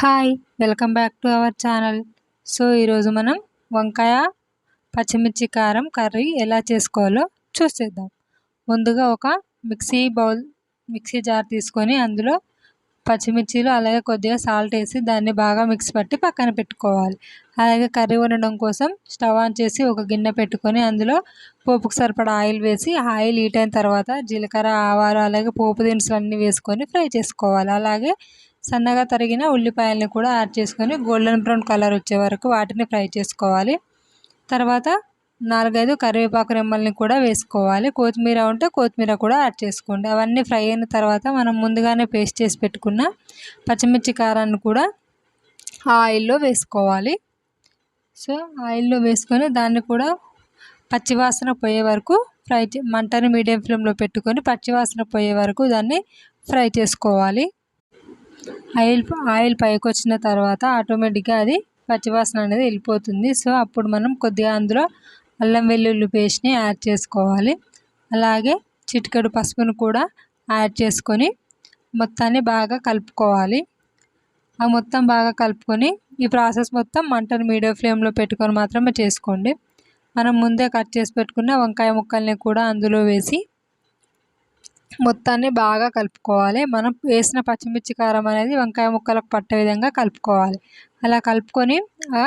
Hi welcome back to our channel. So ఈరోజు మనం వంకాయ పచ్చిమిర్చి కారం కర్రీ ఎలా చేసుకోవాలో చూసేద్దాం. ముందుగా ఒక మిక్సీ బౌల్ మిక్సీ జార్ తీసుకొని అందులో పచ్చిమిర్చిలు అలాగే కొద్దిగా సాల్ట్ వేసి దాన్ని బాగా మిక్స్ పట్టి పక్కన పెట్టుకోవాలి. అలాగే కర్రీ వండడం కోసం స్టవ్ ఆన్ చేసి ఒక గిన్నె పెట్టుకొని అందులో పోపుకు సరిపడా ఆయిల్ వేసి ఆయిల్ హీట్ అయిన తర్వాత జీలకర్ర ఆవాలు అలాగే పోపు దినుసులు అన్నీ వేసుకొని ఫ్రై చేసుకోవాలి. అలాగే సన్నగా తరిగిన ఉల్లిపాయలని కూడా యాడ్ చేసుకొని గోల్డెన్ బ్రౌన్ కలర్ వచ్చే వరకు వాటిని ఫ్రై చేసుకోవాలి. తర్వాత నాలుగైదు కరివేపాకు రెమ్మల్ని కూడా వేసుకోవాలి. కొత్తిమీర ఉంటే కొత్తిమీర కూడా యాడ్ చేసుకోండి. అవన్నీ ఫ్రై అయిన తర్వాత మనం ముందుగానే పేస్ట్ చేసి పెట్టుకున్న పచ్చిమిర్చి కారాన్ని కూడా ఆయిల్లో వేసుకోవాలి. సో ఆయిల్లో వేసుకొని దాన్ని కూడా పచ్చివాసన పోయే వరకు ఫ్రై మంటని మీడియం ఫ్లేమ్లో పెట్టుకొని పచ్చివాసన పోయే వరకు దాన్ని ఫ్రై చేసుకోవాలి. ఆయిల్ ఆయిల్ పైకి వచ్చిన తర్వాత ఆటోమేటిక్గా అది పచ్చివాసన అనేది వెళ్ళిపోతుంది. సో అప్పుడు మనం కొద్దిగా అందులో అల్లం వెల్లుల్లి పేస్ట్ని యాడ్ చేసుకోవాలి. అలాగే చిటికెడు పసుపును కూడా యాడ్ చేసుకొని మొత్తాన్ని బాగా కలుపుకోవాలి. ఆ మొత్తం బాగా కలుపుకొని ఈ ప్రాసెస్ మొత్తం మంటను మీడియం ఫ్లేమ్లో పెట్టుకొని మాత్రమే చేసుకోండి. మనం ముందే కట్ చేసి పెట్టుకున్న వంకాయ ముక్కల్ని కూడా అందులో వేసి మొత్తాన్ని బాగా కలుపుకోవాలి. మనం వేసిన పచ్చిమిర్చి కారం అనేది వంకాయ ముక్కలకు పట్టే విధంగా కలుపుకోవాలి. అలా కలుపుకొని ఆ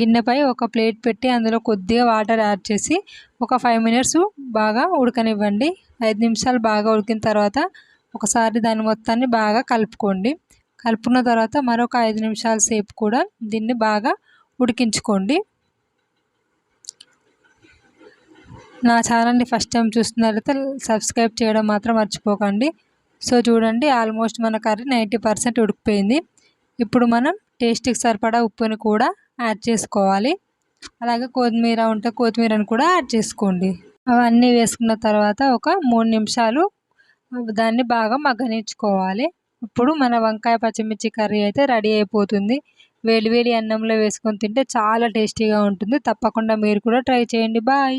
గిన్నెపై ఒక ప్లేట్ పెట్టి అందులో కొద్దిగా వాటర్ యాడ్ చేసి ఒక ఫైవ్ మినిట్స్ బాగా ఉడకనివ్వండి. ఐదు నిమిషాలు బాగా ఉడికిన తర్వాత ఒకసారి దాని మొత్తాన్ని బాగా కలుపుకోండి. కలుపుకున్న తర్వాత మరొక ఐదు నిమిషాల సేపు కూడా దీన్ని బాగా ఉడికించుకోండి. నా ఛానల్ని ఫస్ట్ టైం చూస్తున్నట్లయితే సబ్స్క్రైబ్ చేయడం మాత్రం మర్చిపోకండి. సో చూడండి ఆల్మోస్ట్ మన కర్రీ నైంటీ పర్సెంట్ ఉడికిపోయింది. ఇప్పుడు మనం టేస్ట్కి సరిపడా ఉప్పుని కూడా యాడ్ చేసుకోవాలి. అలాగే కొత్తిమీర ఉంటే కొత్తిమీరని కూడా యాడ్ చేసుకోండి. అవన్నీ వేసుకున్న తర్వాత ఒక మూడు నిమిషాలు దాన్ని బాగా మగ్గనించుకోవాలి ఇప్పుడు మన వంకాయ పచ్చిమిర్చి కర్రీ అయితే రెడీ అయిపోతుంది. వేడివేడి అన్నంలో వేసుకొని తింటే చాలా టేస్టీగా ఉంటుంది. తప్పకుండా మీరు కూడా ట్రై చేయండి. బాయ్!